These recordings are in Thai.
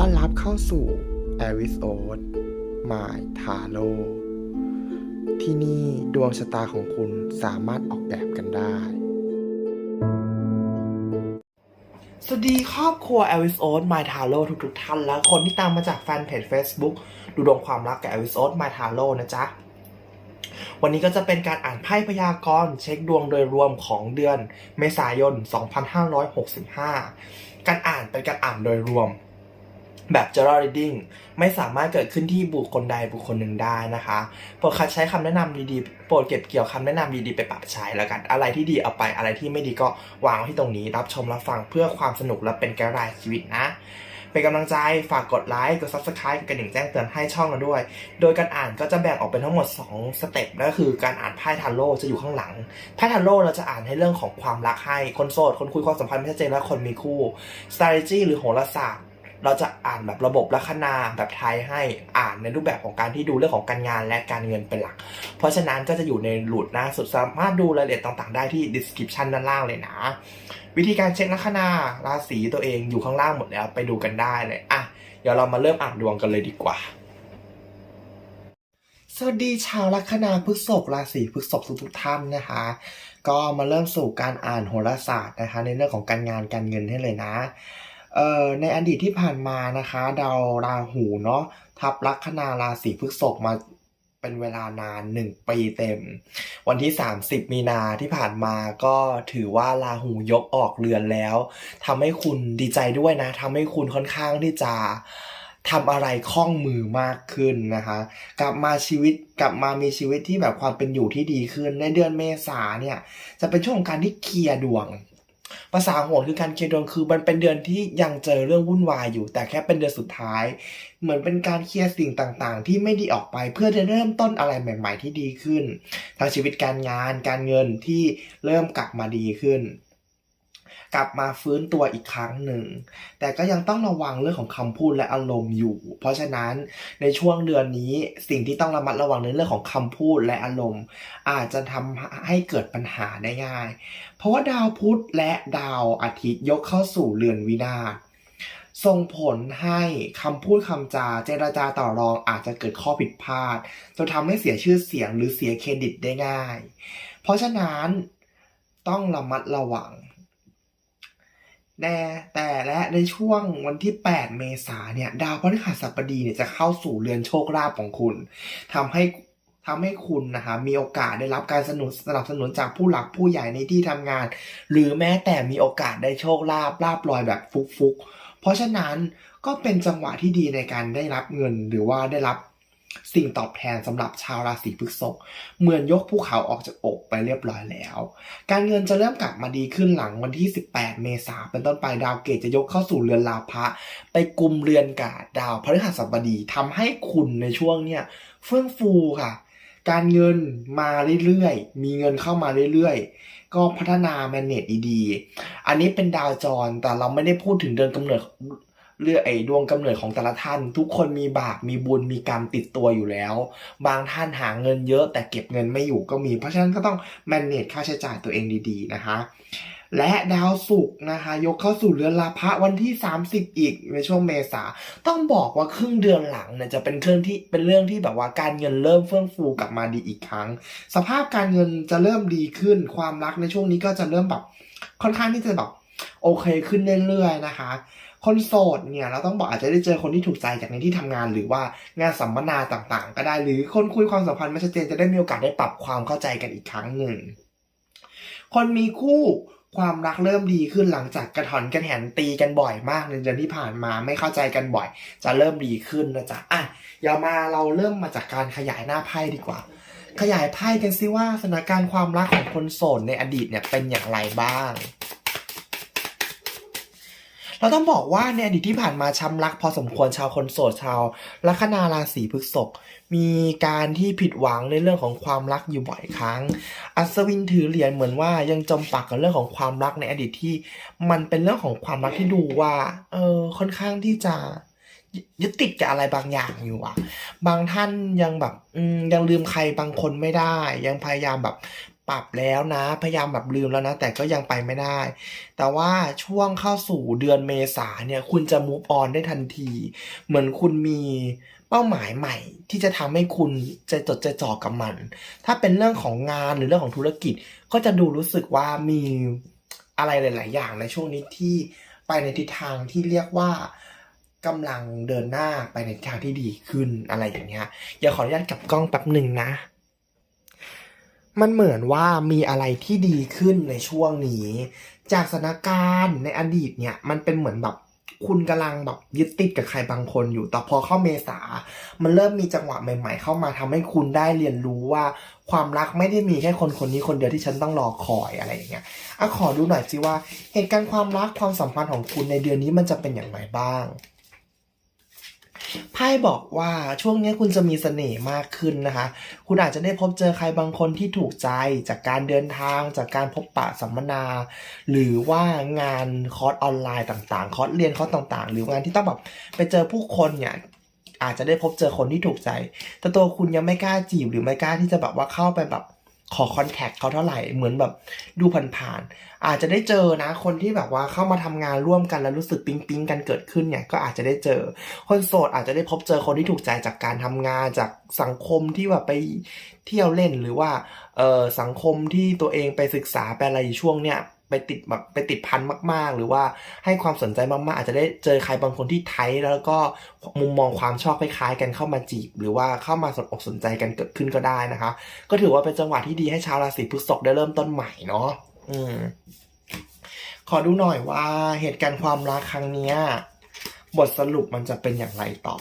ต้อนรับเข้าสู่ a r i s o d My t a r o ที่นี่ดวงชะตาของคุณสามารถออกแบบกันได้ สวัสดีครอบครัว a l i c e o t My Tarot ทุกๆท่านและคนที่ตามมาจากแฟนเพจ Facebook ดูดวงความรักกับ a l i c e o t My Tarot นะจ๊ะ วันนี้ก็จะเป็นการอ่านไพ่พยากรณ์เช็คดวงโดยรวมของเดือนเมษายน 2565 การอ่านเป็นการอ่านโดยรวม แบบ general reading ไม่สามารถเกิดขึ้นที่บุคคลใดบุคคลหนึ่งได้นะคะโปรดคัดใช้คำแนะนำดีๆโปรดเก็บเกี่ยวคำแนะนำดีๆไปปรับใช้แล้วกัน อะไรที่ดีเอาไปอะไรที่ไม่ดีก็วางไว้ที่ตรงนี้ รับชมรับฟังเพื่อความสนุกและเป็นแกระไรชีวิตนะ เป็นกำลังใจฝากกดไลค์กด subscribe กระดิ่งแจ้งเตือนให้ช่องเราด้วย โดยการอ่านก็จะแบ่งออกเป็นทั้งหมด 2 สเต็ปนั่นก็คือการอ่านไพ่ทาโร่จะอยู่ข้างหลังไพ่ทาโร่เราจะอ่านให้เรื่องของความรักให้คนโสดคนคุยความสัมพันธ์ไม่ชัดเจนและคนมีคู่ strategy หรือโหราศาสตร์ เราจะอ่านแบบระบบลัคนาแบบไทยให้อ่านในรูปแบบของการที่ดูเรื่องของการงานและการเงินเป็นหลัก เพราะฉะนั้นก็จะอยู่ในหลุดหน้าสุดสามารถดูรายละเอียดต่างๆ ได้ที่ description ด้านล่างเลยนะ วิธีการเช็คลัคนาราศีตัวเองอยู่ข้างล่างหมดแล้วไปดูกันได้เลยอะเดี๋ยวเรามาเริ่มอ่านดวงกันเลยดีกว่าสวัสดีชาวลัคนาพฤษภราศีพฤษภทุกท่านนะคะ ก็มาเริ่มสู่การอ่านโหราศาสตร์นะคะ ในเรื่องของการงานการเงินให้เลยนะ ในอดีตที่ผ่านมานะคะดาวราหูเนาะทับลัคนาราศีพฤษภมาเป็นเวลานาน 1 ปีเต็ม วันที่ 30 มีนาที่ผ่านมาก็ถือว่าราหูยกออกเรือนแล้วทำให้คุณดีใจด้วยนะทำให้คุณค่อนข้างที่จะทำอะไรคล่องมือมากขึ้นนะคะ กลับมาชีวิตกลับมามีชีวิตที่แบบความเป็นอยู่ที่ดีขึ้น ในเดือนเมษาเนี่ย จะเป็นช่วงของการที่เคลียร์ดวง ภาษาโหดคือการเคลียร์ดวงคือมันเป็นเดือนที่ยังเจอเรื่องวุ่นวายอยู่ แต่แค่เป็นเดือนสุดท้าย เหมือนเป็นการเคลียร์สิ่งต่างๆ ที่ไม่ดีออกไปเพื่อจะเริ่มต้นอะไรใหม่ ๆ ที่ดีขึ้นทางชีวิตการงาน การเงินที่เริ่มกลับมาดีขึ้น กลับมาฟื้นตัวอีกครั้งหนึ่ง แต่ก็ยังต้องระวังเรื่องของคำพูดและอารมณ์อยู่ เพราะฉะนั้นในช่วงเดือนนี้สิ่งที่ต้องระมัดระวังในเรื่องของคำพูดและอารมณ์ อาจจะทำให้เกิดปัญหาได้ง่าย เพราะว่าดาวพุธและดาวอาทิตย์ยกเข้าสู่เรือนวินาศส่งผลให้คำพูดคำจาเจรจาต่อรองอาจจะเกิดข้อผิดพลาดจนทำให้เสียชื่อเสียงหรือเสียเครดิตได้ง่าย เพราะฉะนั้นต้องระมัดระวัง แน่แต่และในช่วงวันที่ 8 เมษาเนี่ย ดาวพฤหัสบดีเนี่ยจะเข้าสู่เรือนโชคลาภของคุณทำให้ทำให้คุณนะคะมีโอกาสได้รับการสนับสนับสนุนจากผู้หลักผู้ใหญ่ในที่ทำงาน หรือแม้แต่มีโอกาสได้โชคลาภลาบลอยแบบฟุกๆ เพราะฉะนั้นก็เป็นจังหวะที่ดีในการได้รับเงินหรือว่าได้รับ สิ่งตอบแทนสำหรับชาวราศีพฤษภเหมือนยกภูเขาออกจากอกไปเรียบร้อยแล้ว การเงินจะเริ่มกลับมาดีขึ้นหลังวันที่ 18 เมษาเป็นต้นไปดาวเกตจะยกเข้าสู่เรือนลาภะไปกลุ่มเรือนกาดาวพฤหัสบดีทำให้คุณในช่วงเนี้ยเฟื่องฟูค่ะ การเงินมาเรื่อยๆ มีเงินเข้ามาเรื่อยๆ ก็พัฒนาแมเนจดีๆ อันนี้เป็นดาวจรแต่เราไม่ได้พูดถึงเดือนกำเนิด เรื่องไอ้ดวงกำเนิดของแต่ละท่าน ทุกคนมีบาปมีบุญมีกรรมติดตัวอยู่แล้ว บางท่านหาเงินเยอะแต่เก็บเงินไม่อยู่ก็มี เพราะฉะนั้นก็ต้องแมเนจค่าใช้จ่ายตัวเองดีๆนะคะและดาวศุกร์นะคะ ยกเข้าสู่เรือนลาภะวันที่ 30 อีกในช่วงเมษาต้องบอกว่าครึ่งเดือนหลังเนี่ยจะเป็นเครื่องที่เป็นเรื่องที่แบบว่าการเงินเริ่มเฟื่องฟูกลับมาดีอีกครั้ง สภาพการเงินจะเริ่มดีขึ้น ความรักในช่วงนี้ก็จะเริ่มแบบค่อนข้างที่จะแบบโอเคขึ้นเรื่อยๆนะคะ คนโสดเนี่ยเราต้องบอกอาจจะได้เจอคนที่ถูกใจจากในที่ทำงาน หรือว่างานสัมมนาต่างๆ ก็ได้หรือคนคุยความสัมพันธ์ไม่ชัดเจนจะได้มีโอกาสได้ปรับความเข้าใจกันอีกครั้งหนึ่ง คนมีคู่ความรักเริ่มดีขึ้นหลังจากกระถอนกระแหนตีกันบ่อยมากในเดือนที่ผ่านมาไม่เข้าใจกันบ่อย จะเริ่มดีขึ้นนะจ๊ะอะเดี๋ยวมาเราเริ่มมาจากการขยายหน้าไพ่ดีกว่า ขยายไพ่กันซิว่าสถานการณ์ความรักของคนโสดในอดีตเนี่ยเป็นอย่างไรบ้าง เราต้องบอกว่าในอดีตที่ผ่านมาช้ำรักพอสมควรชาวคนโสดชาวลัคนาราศีพฤษภมีการที่ผิดหวังในเรื่องของความรักอยู่บ่อยครั้ง อัศวินถือเหรียญเหมือนว่ายังจมปักกับเรื่องของความรักในอดีตที่ มันเป็นเรื่องของความรักที่ดูว่า เออค่อนข้างที่จะยึดติดกับอะไรบางอย่างอยู่อะ บางท่านยังแบบยังลืมใครบางคนไม่ได้ ยังพยายามแบบ ปรับแล้วนะ พยายามแบบลืมแล้วนะ แต่ก็ยังไปไม่ได้ แต่ว่าช่วงเข้าสู่เดือนเมษาเนี่ย คุณจะ move on ได้ทันที เหมือนคุณมีเป้าหมายใหม่ ที่จะทำให้คุณใจจดใจจ่อกับมัน ถ้าเป็นเรื่องของงานหรือเรื่องของธุรกิจ ก็จะดูรู้สึกว่ามีอะไรหลาย ๆ อย่างในช่วงนี้ที่ไปในทิศทางที่เรียกว่ากำลังเดินหน้าไปในทางที่ดีขึ้นอะไรอย่างเงี้ยอย่าขออนุญาตกับกล้องแป๊บหนึ่งนะ มันเหมือนว่ามีอะไรที่ดีขึ้นในช่วงนี้ จากสถานการณ์ในอดีตเนี่ย มันเป็นเหมือนแบบคุณกำลังแบบยึดติดกับใครบางคนอยู่ แต่พอเข้าเมษา มันเริ่มมีจังหวะใหม่ ๆ เข้ามาทำให้คุณได้เรียนรู้ว่า ความรักไม่ได้มีแค่คนคนนี้คนเดียวที่ฉันต้องรอคอยอะไรอย่างเงี้ยอะขอดูหน่อยสิว่าเหตุการณ์ความรักความสัมพันธ์ของคุณในเดือนนี้มันจะเป็นอย่างไรบ้าง ไพ่บอกว่าช่วงนี้คุณจะมีเสน่ห์มากขึ้นนะคะ คุณอาจจะได้พบเจอใครบางคนที่ถูกใจจากการเดินทาง จากการพบปะสัมมนา หรือว่างานคอร์สออนไลน์ต่างๆ คอร์สเรียนคอร์สต่างๆ หรืองานที่ต้องแบบไปเจอผู้คนเนี่ยอาจจะได้พบเจอคนที่ถูกใจ แต่ตัวคุณยังไม่กล้าจีบหรือไม่กล้าที่จะแบบว่าเข้าไปแบบ ขอคอนแทคเขาเท่าไหร่เหมือนแบบดูผ่านๆอาจจะได้เจอนะคนที่แบบว่าเข้ามาทำงานร่วมกันแล้วรู้สึกปิ๊งปิ๊งๆกันเกิดขึ้นเนี่ยก็อาจจะได้เจอ คนโสดอาจจะได้พบเจอคนที่ถูกใจจากการทำงานจากสังคมที่แบบไปเที่ยวเล่นหรือว่าเออสังคมที่ตัวเองไปศึกษาไปอะไรช่วงเนี่ย ไปติดแบบไปติดพันมาก ๆ หรือว่าให้ความสนใจมาก ๆ อาจจะได้เจอใครบางคนที่ไทยแล้วก็มุมมองความชอบคล้าย ๆ กันเข้ามาจีบ หรือว่าเข้ามาสนอกสนใจกันเกิดขึ้นก็ได้นะคะ ก็ถือว่าเป็นจังหวะที่ดีให้ชาวราศีพฤษภได้เริ่มต้นใหม่เนาะอืมขอดูหน่อยว่าเหตุการณ์ความรักครั้งเนี้ยบทสรุปมันจะเป็นอย่างไรต่อ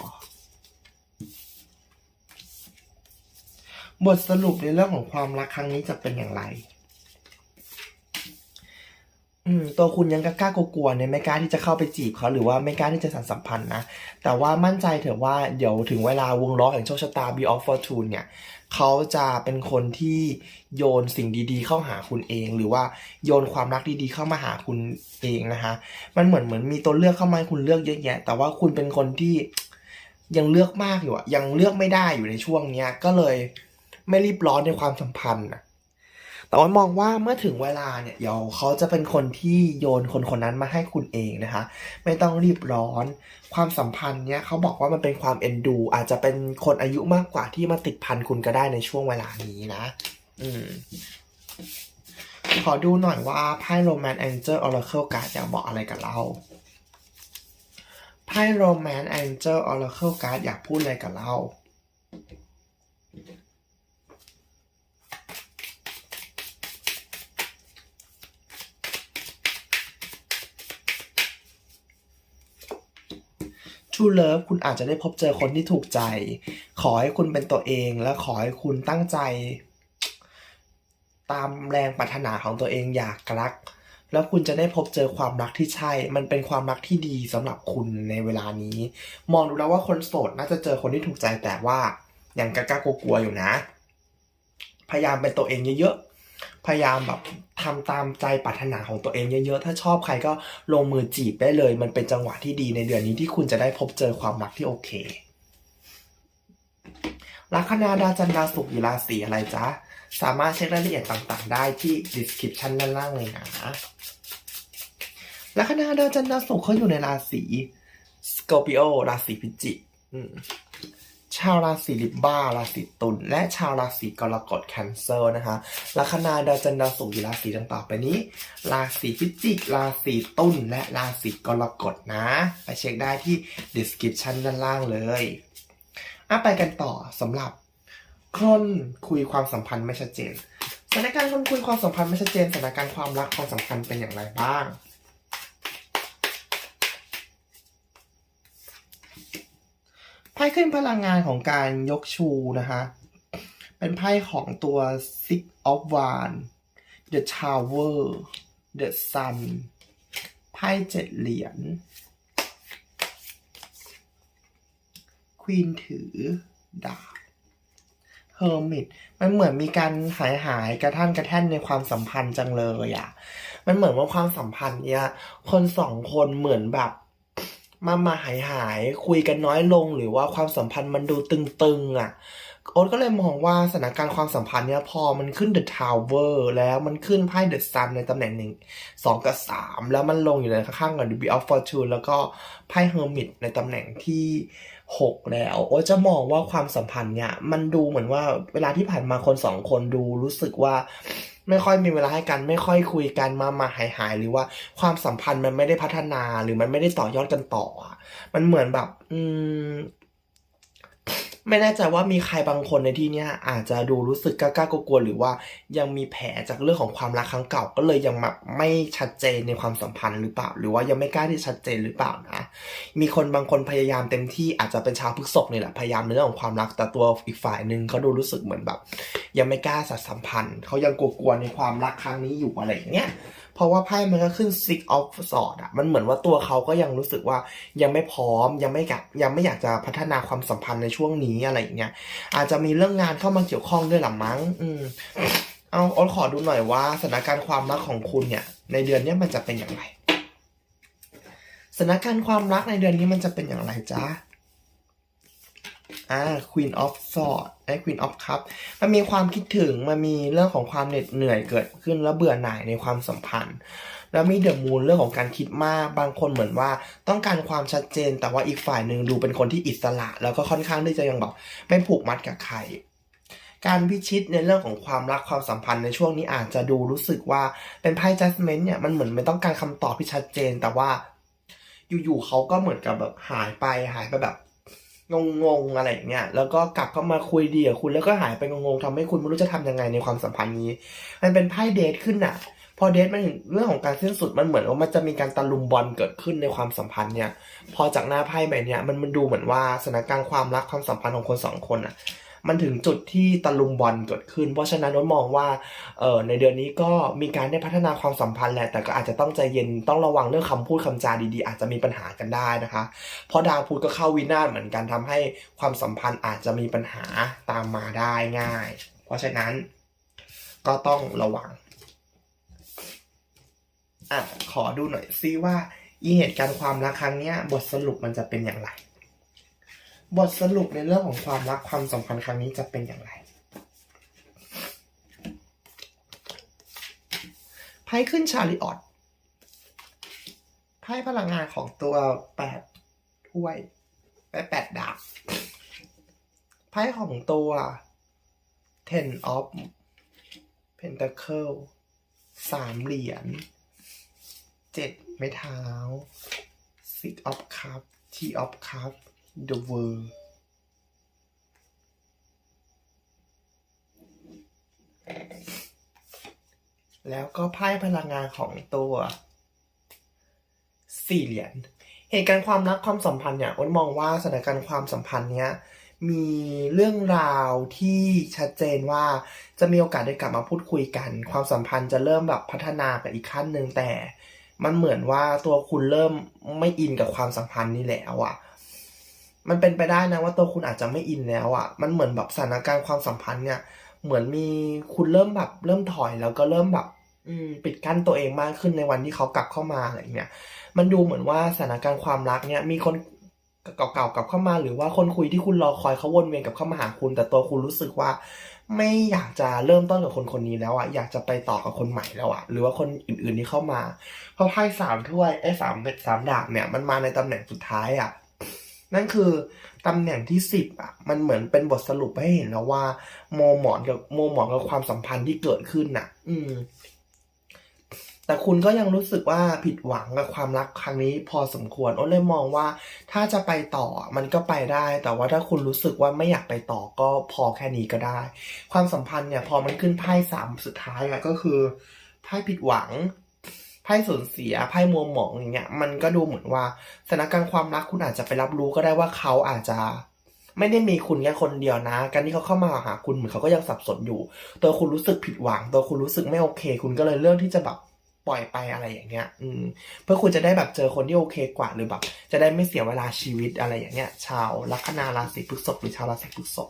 บทสรุปในเรื่องของความรักครั้งนี้จะเป็นอย่างไร อืมตัวคุณยังกล้ากลัวๆเนี่ยไม่กล้าที่จะเข้าไปจีบเขาหรือว่าไม่กล้าที่จะสานสัมพันธ์นะ แต่ว่ามั่นใจเถอะว่าเดี๋ยวถึงเวลาวงล้อแห่งโชคชะตา Be of Fortune เนี่ยเขาจะเป็นคนที่โยนสิ่งดีๆ เข้าหาคุณเอง หรือว่าโยนความรักดีๆ เข้ามาหาคุณเองนะคะมันเหมือนเหมือนมีตัวเลือกเข้ามาให้คุณเลือกเยอะแยะ แต่ว่าคุณเป็นคนที่ยังเลือกมากอยู่อะยังเลือกไม่ได้อยู่ในช่วงเนี้ยก็เลยไม่รีบร้อนในความสัมพันธ์อะ แต่ว่ามองว่าเมื่อถึงเวลาเนี่ยเดี๋ยวเขาจะเป็นคนที่โยนคนคนนั้นมาให้คุณเองนะคะ ไม่ต้องรีบร้อน ความสัมพันธ์เนี่ยเขาบอกว่ามันเป็นความเอ็นดู อาจจะเป็นคนอายุมากกว่าที่มาติดพันคุณก็ได้ในช่วงเวลานี้นะ อืมขอดูหน่อยว่าไพ่โรแมน Angel Oracle Card อยากบอกอะไรกับเราไพ่โรแมน Angel Oracle Card อยากพูดอะไรกับเรา True Love คุณอาจจะได้พบเจอคนที่ถูกใจ ขอให้คุณเป็นตัวเองและขอให้คุณตั้งใจ ตามแรงปรารถนาของตัวเองอยากรัก แล้วคุณจะได้พบเจอความรักที่ใช่ มันเป็นความรักที่ดีสำหรับคุณในเวลานี้ มองดูแล้วว่าคนโสดน่าจะเจอคนที่ถูกใจแต่ว่ายังกล้ากลัวๆอยู่นะ พยายามเป็นตัวเองเยอะๆ พยายามแบบทำตามใจปรารถนาของตัวเองเยอะๆ ถ้าชอบใครก็ลงมือจีบได้เลย มันเป็นจังหวะที่ดีในเดือนนี้ที่คุณจะได้พบเจอความรักที่โอเค ลัคนาดาวจันทร์ดาวศุกร์อยู่ราศีอะไรจ๊ะ สามารถเช็ครายละเอียดต่างๆ ได้ที่ description ด้านล่างเลยนะ ลัคนาดาวจันทร์ดาวศุกร์เขาอยู่ในราศีสกอร์ปิโอราศีพิจิกอืม ชาวราศีลิบบ้าราศีตุลและชาวราศีกรกฎแคนเซอร์นะคะลัคนาดาวจันทร์ดาวศุกร์อยู่ราศีดังต่อไปนี้ ราศีพิจิก ราศีตุลและราศีกรกฎนะ ไปเช็คได้ที่ description ด้านล่างเลยอะไปกันต่อสำหรับคนคุยความสัมพันธ์ไม่ชัดเจนสถานการณ์คนคุยความสัมพันธ์ไม่ชัดเจนสถานการณ์ความรักความสัมพันธ์เป็นอย่างไรบ้าง ไพ่ขึ้นพลังงานของการยกชูนะคะ เป็นไพ่ของตัว Six of Wands The Tower The Sun ไพ่เจ็ดเหรียญควีนถือดาบเฮอร์มิตมันเหมือนมีการหายหายกระท่านกระแท่นในความสัมพันธ์จังเลยอะ่ะ มันเหมือนว่าความสัมพันธ์เนี่ยคนสองคนเหมือนแบบ มามาหายหายคุยกันน้อยลง หรือว่าความสัมพันธ์มันดูตึงๆอะ่ะโอ๊ตก็เลยมองว่าสถานการณ์ความสัมพันธ์เนี่ยพอมันขึ้น The Tower แล้วมันขึ้นไพ่ The Sun ในตำแหน่งหนึ่งสองกับสามแล้วมันลงอยู่ในข้างๆกับ The Wheel of Fortune แล้วก็ไพ่ Hermit ในตำแหน่งที่หกแล้ว โอ๊ตจะมองว่าความสัมพันธ์เนี่ยมันดูเหมือนว่าเวลาที่ผ่านมาคนสองคนดูรู้สึกว่า ไม่ค่อยมีเวลาให้กัน ไม่ค่อยคุยกันมามาหายหายหรือว่าความสัมพันธ์มันไม่ได้พัฒนาหรือมันไม่ได้ต่อยอดกันต่อ มันเหมือนแบบ อืม ไม่แน่ใจว่ามีใครบางคนในที่นี้อาจจะดูรู้สึกกล้าๆกลัวๆหรือว่ายังมีแผลจากเรื่องของความรักครั้งเก่าก็เลยยังแบบไม่ชัดเจนในความสัมพันธ์หรือเปล่า หรือว่ายังไม่กล้าที่ชัดเจนหรือเปล่านะมีคนบางคนพยายามเต็มที่อาจจะเป็นชาวพฤษภนี่แหละพยายามในเรื่องของความรักแต่ตัวอีกฝ่ายหนึ่งเขาดูรู้สึกเหมือนแบบ ยังไม่กล้าสัมพันธ์เขายังกลัวๆในความรักครั้งนี้อยู่อะไรอย่างเงี้ย เพราะว่าไพ่มันก็ขึ้น six of swords อะมันเหมือนว่าตัวเขาก็ยังรู้สึกว่ายังไม่พร้อมยังไม่อยากยังไม่อยากจะพัฒนาความสัมพันธ์ในช่วงนี้อะไรอย่างเงี้ยอาจจะมีเรื่องงานเข้ามาเกี่ยวข้องด้วยหรือมั้ง อืมเอาออขอดูหน่อยว่าสถานการณ์ความรักของคุณเนี่ย ในเดือนนี้มันจะเป็นอย่างไรสถานการณ์ความรักในเดือนนี้มันจะเป็นอย่างไรจ๊ะ อ่า Queen of Swords และ Queen of Cup มันมีความคิดถึง มันมีเรื่องของความเหน็ดเหนื่อยเกิดขึ้นแล้วเบื่อหน่ายในความสัมพันธ์ แล้วมีเดอะมูนเรื่องของการคิดมาก บางคนเหมือนว่าต้องการความชัดเจน แต่ว่าอีกฝ่ายหนึ่งดูเป็นคนที่อิสระ แล้วก็ค่อนข้างที่จะยังแบบไม่ผูกมัดกับใคร การพิชิตในเรื่องของความรักความสัมพันธ์ในช่วงนี้อาจจะดูรู้สึกว่าเป็นไพ่ judgment เนี่ยมันเหมือนไม่ต้องการคำตอบที่ชัดเจน แต่ว่าอยู่ๆเขาก็เหมือนกับแบบหายไปหายไปแบบ งงๆอะไรอย่างเงี้ยแล้วก็กลับเข้ามาคุยดีกับคุณแล้วก็หายไปงงๆทำให้คุณไม่รู้จะทำยังไงในความสัมพันธ์นี้ มันเป็นไพ่เดทขึ้นอะพอเดทมันเรื่องของการสิ้นสุดมันเหมือนว่ามันจะมีการตะลุมบอลเกิดขึ้นในความสัมพันธ์เนี่ย พอจากหน้าไพ่ใบเนี้ยมันมันดูเหมือนว่าสถานการณ์ความรักความสัมพันธ์ของคนสองคนอะ มันถึงจุดที่ตะลุมบอลเกิดขึ้น เพราะฉะนั้นนนมองว่าเออในเดือนนี้ก็มีการได้พัฒนาความสัมพันธ์แหละ แต่ก็อาจจะต้องใจเย็นต้องระวังเรื่องคำพูดคำจาดีๆ อาจจะมีปัญหากันได้นะคะ เพราะดาวพุธก็เข้าวินาศเหมือนกันทำให้ความสัมพันธ์อาจจะมีปัญหาตามมาได้ง่าย เพราะฉะนั้นก็ต้องระวังอะขอดูหน่อยซิว่า อีเหตุการณ์ความรักครั้งเนี้ย บทสรุปมันจะเป็นอย่างไร บทสรุปในเรื่องของความรักความสัมพันธ์ครั้งนี้จะเป็นอย่างไรไพ่ขึ้นชาลิออตไพ่พลังงานของตัวแปดถ้วยแปดแปดดาบไพ่ของตัว ten of pentacle สามเหรียญเจ็ดไม้เท้า six of cup t of cup the world แล้วก็ไพ่พลังงานของตัวสี่เหรียญเหตุการณ์ความรักความสัมพันธ์เนี่ยอ้นมองว่าสถานการณ์ความสัมพันธ์เนี้ยมีเรื่องราวที่ชัดเจนว่าจะมีโอกาสได้กลับมาพูดคุยกัน ความสัมพันธ์จะเริ่มแบบพัฒนาไปอีกขั้นหนึ่งแต่ มันเหมือนว่าตัวคุณเริ่มไม่อินกับความสัมพันธ์นี้แล้วอะ่ะ มันเป็นไปได้นะว่าตัวคุณอาจจะไม่อินแล้วอะ่ะ มันเหมือนแบบสถานการณ์ความสัมพันธ์เนี่ย เหมือนมีคุณเริ่มแบบเริ่มถอยแล้วก็เริ่มแบบอืมปิดกั้นตัวเองมากขึ้นในวันที่เขากลับเข้ามาอะไรเงี้ย มันดูเหมือนว่าสถานการณ์ความรักเนี่ยมีคนเก่าๆกลับเข้ามา หรือว่าคนคุยที่คุณรอคอยเขาวนเวียนกลับเข้ามาหาคุณ แต่ตัวคุณรู้สึกว่า ไม่อยากจะเริ่มต้นกับคนคนนี้แล้วอะอยากจะไปต่อกับคนใหม่แล้วอะหรือว่าคนอื่นๆที่เข้ามา เพราะไพ่สามถ้วยไอ้สามเบ็ดสามดาบเนี่ยมันมาในตำแหน่งสุดท้ายอะ นั่นคือตำแหน่งที่สิบอะมันเหมือนเป็นบทสรุปให้เห็นแล้วว่า โมหมอนกับโมหมอนกับความสัมพันธ์ที่เกิดขึ้นน่ะ อืม แต่คุณก็ยังรู้สึกว่าผิดหวังกับความรักครั้งนี้ พอสมควรอ้นเลยมองว่า ถ้าจะไปต่อมันก็ไปได้ แต่ว่าถ้าคุณรู้สึกว่าไม่อยากไปต่อก็พอแค่นี้ก็ได้ ความสัมพันธ์เนี่ย พอมันขึ้นไพ่สามสุดท้ายอะก็คือไพ่ผิดหวัง ไพ่สูญเสียไพ่มัวหมองอย่างเงี้ยมันก็ดูเหมือนว่าสถานการณ์ความรักคุณอาจจะไปรับรู้ก็ได้ว่าเขาอาจจะไม่ได้มีคุณแค่คนเดียวนะ การที่เขาเข้ามาหาคุณเหมือนเขาก็ยังสับสนอยู่ ตัวคุณรู้สึกผิดหวัง ตัวคุณรู้สึกไม่โอเค คุณก็เลยเลือกที่จะแบบปล่อยไปอะไรอย่างเงี้ย อืม เพื่อคุณจะได้แบบเจอคนที่โอเคกว่าหรือแบบ จะได้ไม่เสียเวลาชีวิตอะไรอย่างเงี้ย ชาวลัคนาราศีพฤษภหรือชาวราศีพฤษภ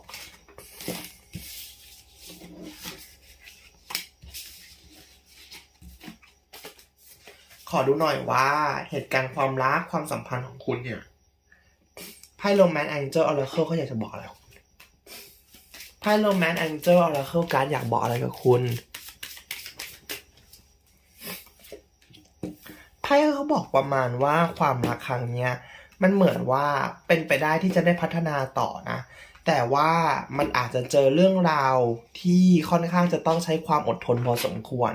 ขอดูหน่อยว่าเหตุการณ์ความรักความสัมพันธ์ของคุณเนี่ยไพ่โรแมนต์แองเจิลออร์เคิลเขาอยากจะบอกอะไรไพ่ Romance Angel Oracle Card อยากบอกอะไรกับคุณไพ่เขาบอกประมาณว่าความรักครั้งเนี้ยมันเหมือนว่าเป็นไปได้ที่จะได้พัฒนาต่อนะ แต่ว่ามันอาจจะเจอเรื่องราวที่ค่อนข้างจะต้องใช้ความอดทนพอสมควร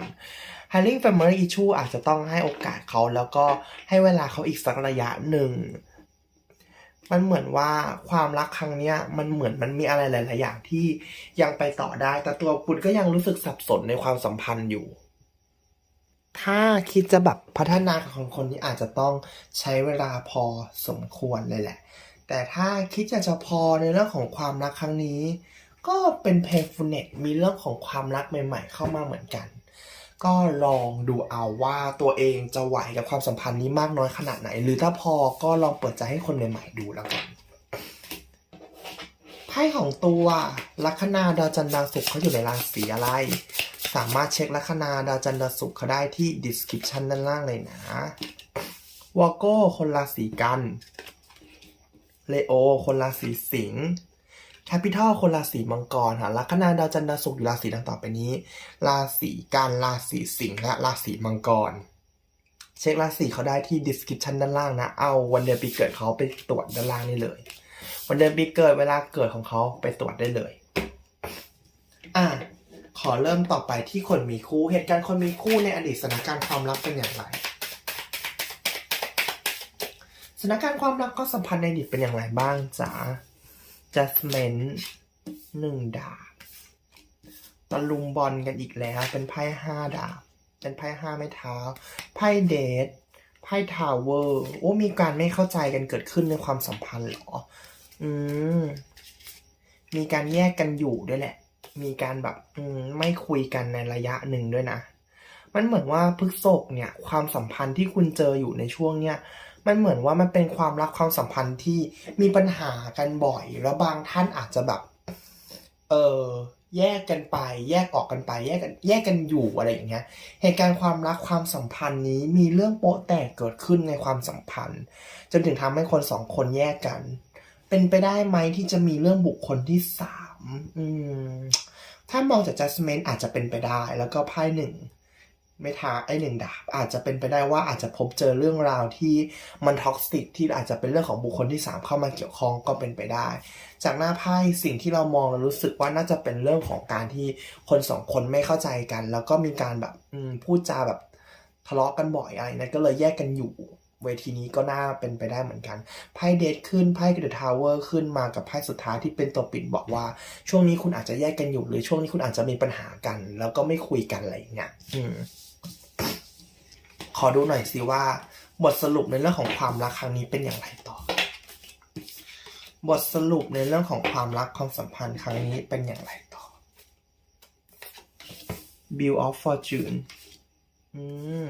Healing Family Issue อาจจะต้องให้โอกาสเขาแล้วก็ให้เวลาเขาอีกสักระยะหนึ่ง มันเหมือนว่าความรักครั้งเนี้ยมันเหมือนมันมีอะไรหลาย ๆ อย่างที่ยังไปต่อได้ แต่ตัวคุณก็ยังรู้สึกสับสนในความสัมพันธ์อยู่ ถ้าคิดจะแบบพัฒนากับคนคนนี้อาจจะต้องใช้เวลาพอสมควรเลยแหละ แต่ถ้าคิดอยากจะพอในเรื่องของความรักครั้งนี้ ก็เป็นเพลฟูเน็ตมีเรื่องของความรักใหม่ ๆ เข้ามาเหมือนกัน ก็ลองดูเอาว่าตัวเองจะไหวกับความสัมพันธ์นี้มากน้อยขนาดไหน หรือถ้าพอก็ลองเปิดใจให้คนใหม่ๆดูแล้วกันไพ่ของตัวลัคนาดาวจันทร์ดาวศุกร์เขาอยู่ในราศีอะไร สามารถเช็คลัคนาดาวจันทร์ดาวศุกร์เขาได้ที่ description ด้านล่างเลยนะวอโก้คนราศีกันเลโอคนราศีสิงห์ แคปิทอลคนราศีมังกรค่ะลัคนาดาวจันทร์ดาวศุกร์อยู่ราศีดังต่อไปนี้ ราศีกันราศีสิงห์และราศีมังกร เช็คราศีเขาได้ที่ description ด้านล่างนะ เอาวันเดือนปีเกิดเขาไปตรวจด้านล่างนี่เลย วันเดือนปีเกิดเวลาเกิดของเขาไปตรวจได้เลย อะขอเริ่มต่อไปที่คนมีคู่เหตุการณ์คนมีคู่ในอดีตสถานการณ์ความรักเป็นอย่างไรสถานการณ์ความรักก็สัมพันธ์ในอดีตเป็นอย่างไรบ้างจ๋า Judgment หนึ่งดาบตะลุมบอลกันอีกแล้ว เป็นไพ่ห้าดาบ เป็นไพ่ห้าไม้เท้า ไพ่เดทไพ่ทาวเวอร์โอ้มีการไม่เข้าใจกันเกิดขึ้นในความสัมพันธ์เหรอ อืม มีการแยกกันอยู่ด้วยแหละ มีการแบบ อืม ไม่คุยกันในระยะหนึ่งด้วยนะ มันเหมือนว่าพฤกษกเนี่ย ความสัมพันธ์ที่คุณเจออยู่ในช่วงเนี้ย มันเหมือนว่ามันเป็นความรักความสัมพันธ์ที่มีปัญหากันบ่อย แล้วบางท่านอาจจะแบบ เออแยกกันไป แยกออกกันไป แยกกันแยกกันอยู่อะไรอย่างเงี้ย เหตุการณ์ความรักความสัมพันธ์นี้มีเรื่องโป๊ะแตกเกิดขึ้นในความสัมพันธ์ จนถึงทำให้คนสองคนแยกกัน เป็นไปได้ไหมที่จะมีเรื่องบุคคลที่สามอืมถ้ามองจาก judgment อาจจะเป็นไปได้ แล้วก็ไพ่หนึ่ง ไม่ทาไอ้หนึ่งดาบ อาจจะเป็นไปได้ว่าอาจจะพบเจอเรื่องราวที่มันท็อกซิกที่อาจจะเป็นเรื่องของบุคคลที่สามเข้ามาเกี่ยวข้องก็เป็นไปได้ จากหน้าไพ่สิ่งที่เรามองเรารู้สึกว่าน่าจะเป็นเรื่องของการที่คนสองคนไม่เข้าใจกัน แล้วก็มีการแบบพูดจาแบบทะเลาะกันบ่อยอะไรนะก็เลยแยกกันอยู่เวทีนี้ก็น่าเป็นไปได้เหมือนกัน ไพ่เดทขึ้น ไพ่เดอะทาวเวอร์ขึ้นมากับไพ่สุดท้ายที่เป็นตัวปิดบอกว่า ช่วงนี้คุณอาจจะแยกกันอยู่หรือช่วงนี้คุณอาจจะมีปัญหากัน แล้วก็ไม่คุยกันอะไรอย่างเงี้ยอืม ขอดูหน่อยสิว่า บทสรุปในเรื่องของความรักครั้งนี้เป็นอย่างไรต่อ บทสรุปในเรื่องของความรักความสัมพันธ์ครั้งนี้เป็นอย่างไรต่อ Bill of Fortune อืม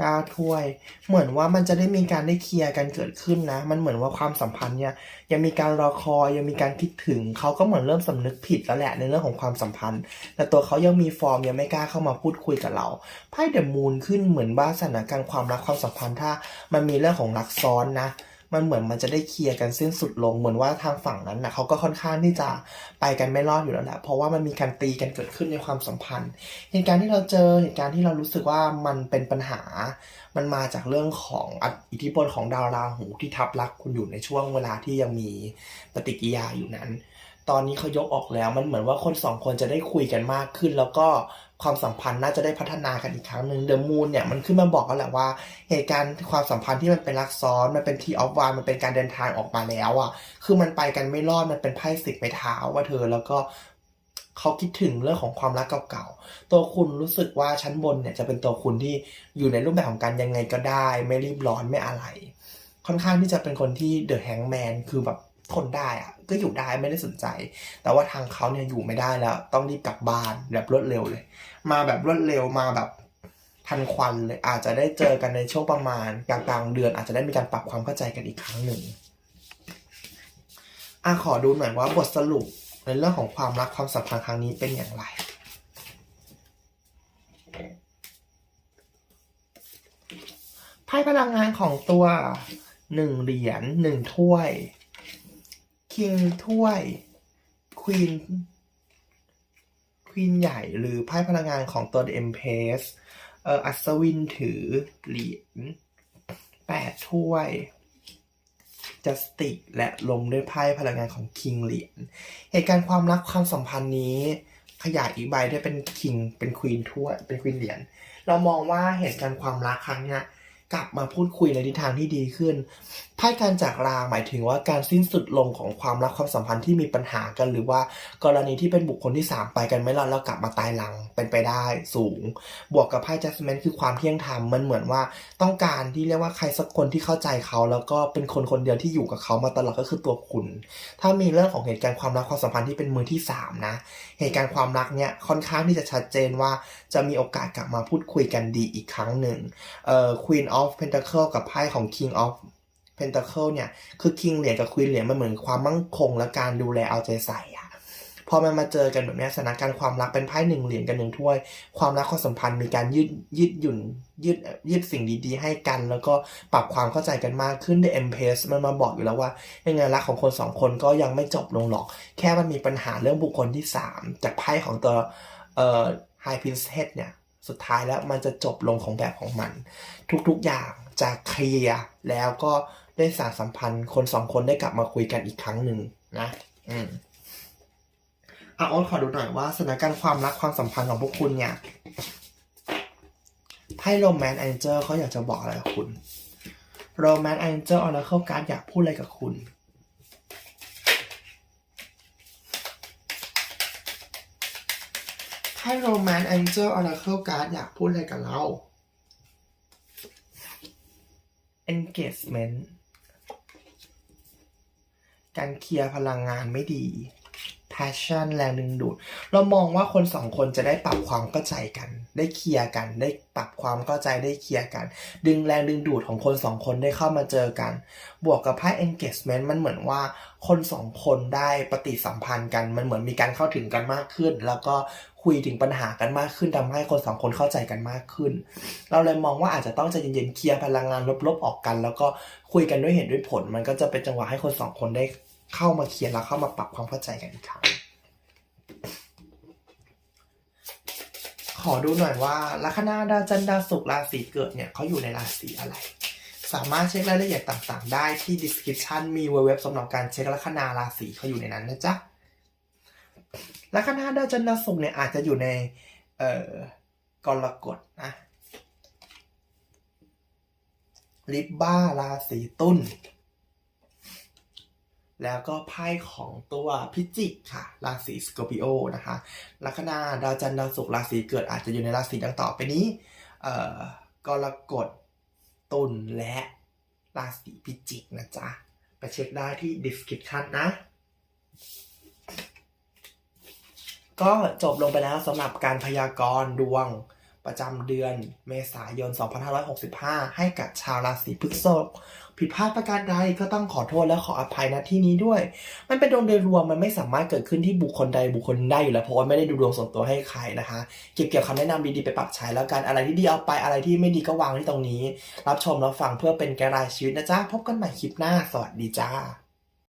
ก้าถ้วย เหมือนว่ามันจะได้มีการได้เคลียร์กันเกิดขึ้นนะ มันเหมือนว่าความสัมพันธ์เนี่ยยังมีการรอคอยยังมีการคิดถึงเขาก็เหมือนเริ่มสำนึกผิดแล้วแหละในเรื่องของความสัมพันธ์ แต่ตัวเขายังมีฟอร์มยังไม่กล้าเข้ามาพูดคุยกับเราไพ่เดอะมูนขึ้นเหมือนว่าสถานการณ์ความรักความสัมพันธ์ถ้า มันมีเรื่องของรักซ้อนนะ มันเหมือนมันจะได้เคลียร์กันสิ้นสุดลงเหมือนว่าทางฝั่งนั้นนะเขาก็ค่อนข้างที่จะไปกันไม่รอดอยู่แล้วแหละเพราะว่ามันมีการตีกันเกิดขึ้นในความสัมพันธ์ เหตุการณ์ที่เราเจอเหตุการณ์ที่เรารู้สึกว่ามันเป็นปัญหา มันมาจากเรื่องของอิทธิพลของดาวราหูที่ทับลักคุณอยู่ในช่วงเวลาที่ยังมีปฏิกิริยาอยู่นั้นตอนนี้เขายกออกแล้วมันเหมือนว่าคนสองคนจะได้คุยกันมากขึ้น แล้วก็ ความสัมพันธ์น่าจะได้พัฒนากันอีกครั้งหนึ่งเดอะมูนเนี่ยมันขึ้นมาบอกแล้วแหละว่า เหตุการณ์ความสัมพันธ์ที่มันเป็นรักซ้อนมันเป็นทีออฟวานมันเป็นการเดินทางออกมาแล้วอะ คือมันไปกันไม่รอดมันเป็นไพ่สิบไม้เท้าว่าเธอแล้วก็เขาคิดถึงเรื่องของความรักเก่าๆ ตัวคุณรู้สึกว่าชั้นบนเนี่ยจะเป็นตัวคุณที่อยู่ในรูปแบบของการยังไงก็ได้ ไม่รีบร้อนไม่อะไร ค่อนข้างที่จะเป็นคนที่เดอะแฮงแมนคือแบบทนได้อะก็อยู่ได้ไม่ได้สนใจ แต่ว่าทางเขาเนี่ยอยู่ไม่ได้แล้ว ต้องรีบกลับบ้านแบบรวดเร็วเลย มาแบบรวดเร็วมาแบบทันควันเลยอาจจะได้เจอกันในช่วงประมาณกลางกลางเดือน อาจจะได้มีการปรับความเข้าใจกันอีกครั้งหนึ่งอะขอดูหน่อยว่าบทสรุปในเรื่องของความรักความสัมพันธ์ครั้งนี้เป็นอย่างไรไพ่พลังงานของตัวหนึ่งเหรียญหนึ่งถ้วยคิงถ้วยควีน ควีนใหญ่หรือไพ่พลังงานของตัว The Empress เอ่ออัศวินถือเหรียญแปดถ้วยจัสติกและลงด้วยไพ่พลังงานของคิงเหรียญเหตุการณ์ความรักความสัมพันธ์นี้ ขยายอีกใบได้เป็นคิงเป็นควีนถ้วยเป็นควีนเหรียญเรามองว่าเหตุการณ์ความรักครั้งเนี้ยกลับมาพูดคุยในทิศทางที่ดีขึ้น ไพ่การจากลาหมายถึงว่าการสิ้นสุดลงของความรักความสัมพันธ์ที่มีปัญหากัน หรือว่ากรณีที่เป็นบุคคลที่สามไปกันไม่รอดแล้วกลับมาตายหลังเป็นไปได้สูง บวกกับไพ่ judgment คือความเที่ยงธรรมมันเหมือนว่าต้องการที่เรียกว่าใครสักคนที่เข้าใจเขา แล้วก็เป็นคนคนเดียวที่อยู่กับเขามาตลอดก็คือตัวคุณ ถ้ามีเรื่องของเหตุการณ์ความรักความสัมพันธ์ที่เป็นมือที่สามนะ เหตุการณ์ความรักเนี่ยค่อนข้างที่จะชัดเจนว่าจะมีโอกาสกลับมาพูดคุยกันดีอีกครั้งหนึ่งเอ่อ Queen of Pentacle กับไพ่ของ King of Pentacle เนี่ยคือ King เหรียญกับ Queen เหรียญมันเหมือนความมั่งคงและการดูแลเอาใจใส่อะพอมันมาเจอกันแบบนี้สถานการณ์ความรักเป็นไพ่หนึ่งเหรียญกับหนึ่งถ้วย ความรักความสัมพันธ์มีการยืดยืดหยุ่นยืดยืดสิ่งดีๆ ให้กัน แล้วก็ปรับความเข้าใจกันมากขึ้น The Empress มันมาบอกอยู่แล้วว่ายังไงรักของคนสองคนก็ยังไม่จบลงหรอก แค่มันมีปัญหาเรื่องบุคคลที่ 3 จากไพ่ของตัวเอ่อ High Priestess เนี่ยสุดท้ายแล้วมันจะจบลงของแบบของมัน ทุกๆอย่างจะเคลียร์แล้วก็ ได้สารสัมพันธ์ คนสองคนได้กลับมาคุยกันอีกครั้งหนึ่งนะ อืมอะโอ๊ตขอดูหน่อยว่าสถานการณ์ความรักความสัมพันธ์ของพวกคุณเนี่ยไพ่โรแมนต์แองเจลเขาอยากจะบอกอะไรกับคุณโรแมนต์แองเจลออร์เคิลการ์ดอยากพูดอะไรกับคุณให้โรแมนต์แองเจิลออร์เคิลการ์ดอยากพูดอะไรกับเรา engagement การเคลียร์พลังงานไม่ดี passion แรงดึงดูด เรามองว่าคนสองคนจะได้ปรับความเข้าใจกัน ได้เคลียร์กัน ได้ปรับความเข้าใจได้เคลียร์กัน ดึงแรงดึงดูดของคนสองคนได้เข้ามาเจอกัน บวกกับไพ่ engagement มันเหมือนว่าคนสองคนได้ปฏิสัมพันธ์กัน มันเหมือนมีการเข้าถึงกันมากขึ้น แล้วก็คุยถึงปัญหากันมากขึ้นทำให้คนสองคนเข้าใจกันมากขึ้น เราเลยมองว่าอาจจะต้องใจเย็นๆเคลียร์พลังงานลบๆออกกัน แล้วก็คุยกันด้วยเหตุด้วยผล มันก็จะเป็นจังหวะให้คนสองคนได้ เข้ามาเคลียร์แล้วเข้ามาปรับความเข้าใจกันอีกครั้งขอดูหน่อยว่าลัคนาดาวจันทร์ดาวศุกร์ราศีเกิดเนี่ยเขาอยู่ในราศีอะไร สามารถเช็ครายละเอียดต่างๆ ได้ที่ description มีเว็บสำหรับการเช็คลัคนาราศีเขาอยู่ในนั้นนะจ๊ะลัคนาดาวจันทร์ดาวศุกร์เนี่ยอาจจะอยู่ในเอ่อกรกฎนะลิบบ้าราศีตุล แล้วก็ไพ่ของตัวพิจิกค่ะ ราศีสกอร์ปิโอนะคะลัคนาดาวจันทร์ดาวศุกร์ราศีเกิดอาจจะอยู่ในราศีดังต่อไปนี้เอ่อกรกฎตุลและราศีพิจิกนะจ๊ะ ไปเช็คได้ที่ description นะ ก็จบลงไปแล้วสำหรับการพยากรณ์ดวง ประจำเดือนเมษายน 2565 ให้กับชาวราศีพฤษภผิดพลาดประการใดก็ต้องขอโทษและขออภัยณที่นี้ด้วย มันเป็นดวงโดยรวมมันไม่สามารถเกิดขึ้นที่บุคคลใดบุคคลใดอยู่แล้วเพราะว่าไม่ได้ดูดวงส่วนตัวให้ใครนะคะ เก็บเกี่ยวคำแนะนำดีๆไปปรับใช้แล้วกันอะไรที่ดีเอาไปอะไรที่ไม่ดีก็วางที่ตรงนี้ รับชมรับฟังเพื่อเป็นแกรายชีวิตนะจ๊ะพบกันใหม่คลิปหน้าสวัสดีจ้า